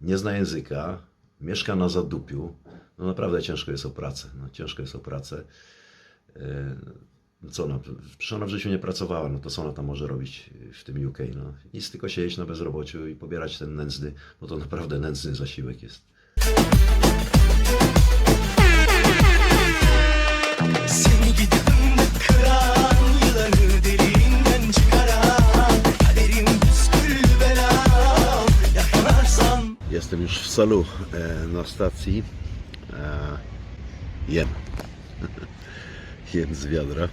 nie zna języka, mieszka na zadupiu, no naprawdę ciężko jest o pracę. No, ciężko jest o pracę. No Co ona, przecież ona w życiu nie pracowała, no to co ona tam może robić w tym UK? No, nic tylko siedzieć na bezrobociu i pobierać ten nędzny, bo to naprawdę nędzny zasiłek jest. Już w Salu e, na stacji. E, jem. jem z wiadra.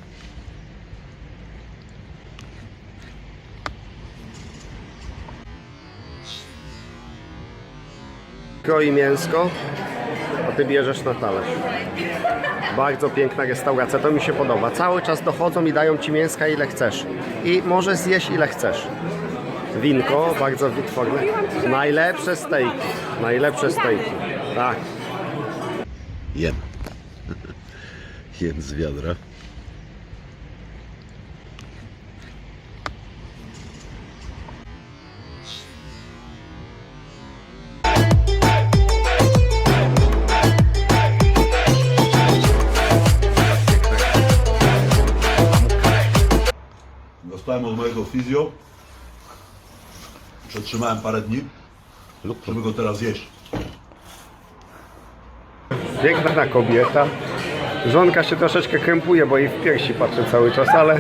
kroi mięsko, a ty bierzesz na talerz. Bardzo piękna restauracja, to mi się podoba. Cały czas dochodzą i dają ci mięska ile chcesz. I możesz zjeść ile chcesz. Winko, bardzo wytworne. Najlepsze stejki. Najlepsze stejki. Tak. Jem. jem z wiadra. Dostałem od mojego fizjo. Przetrzymałem parę dni, żeby go teraz jeść. Piękna kobieta. Żonka się troszeczkę krępuje, bo jej w piersi patrzy cały czas, ale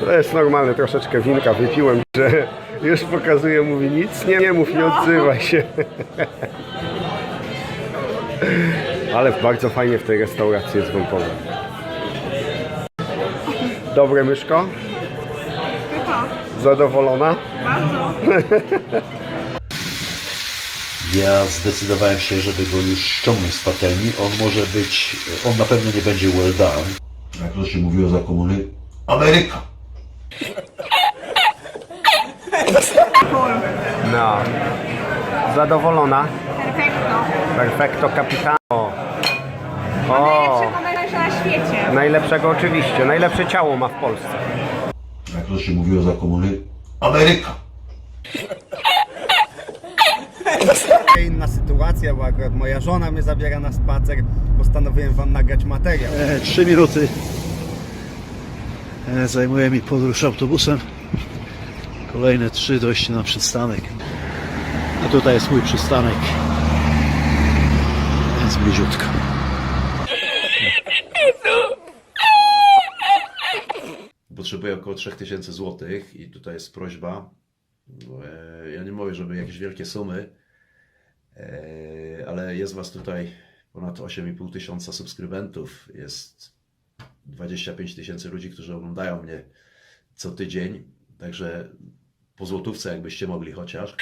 to jest normalne. Troszeczkę winka wypiłem, że już pokazuje, mówi nic nie, nie mów, nie odzywaj się. Ale bardzo fajnie w tej restauracji jest wąpowe. Dobre myszko? Zadowolona? Ja zdecydowałem się, żeby go już ściągnąć z patelni. On może być, on na pewno nie będzie well done. Jak to się mówiło za komuny? Ameryka! No. Zadowolona? Perfekto. Perfecto capitano. O, na świecie. najlepszego oczywiście. Najlepsze ciało ma w Polsce. Jak to się mówiło za komuny? Ameryka! Inna sytuacja, bo akurat moja żona mnie zabiera na spacer. Postanowiłem wam nagrać materiał. E, Trzy minuty e, zajmuje mi podróż autobusem. Kolejne trzy dojście na przystanek. A tutaj jest mój przystanek. Więc bliziutko. Potrzebuję około 3000 zł i tutaj jest prośba. e, Ja nie mówię, żeby jakieś wielkie sumy, ale jest Was tutaj ponad 8,5 tysiąca subskrybentów. Jest 25 tysięcy ludzi, którzy oglądają mnie co tydzień. Także po złotówce, jakbyście mogli chociaż.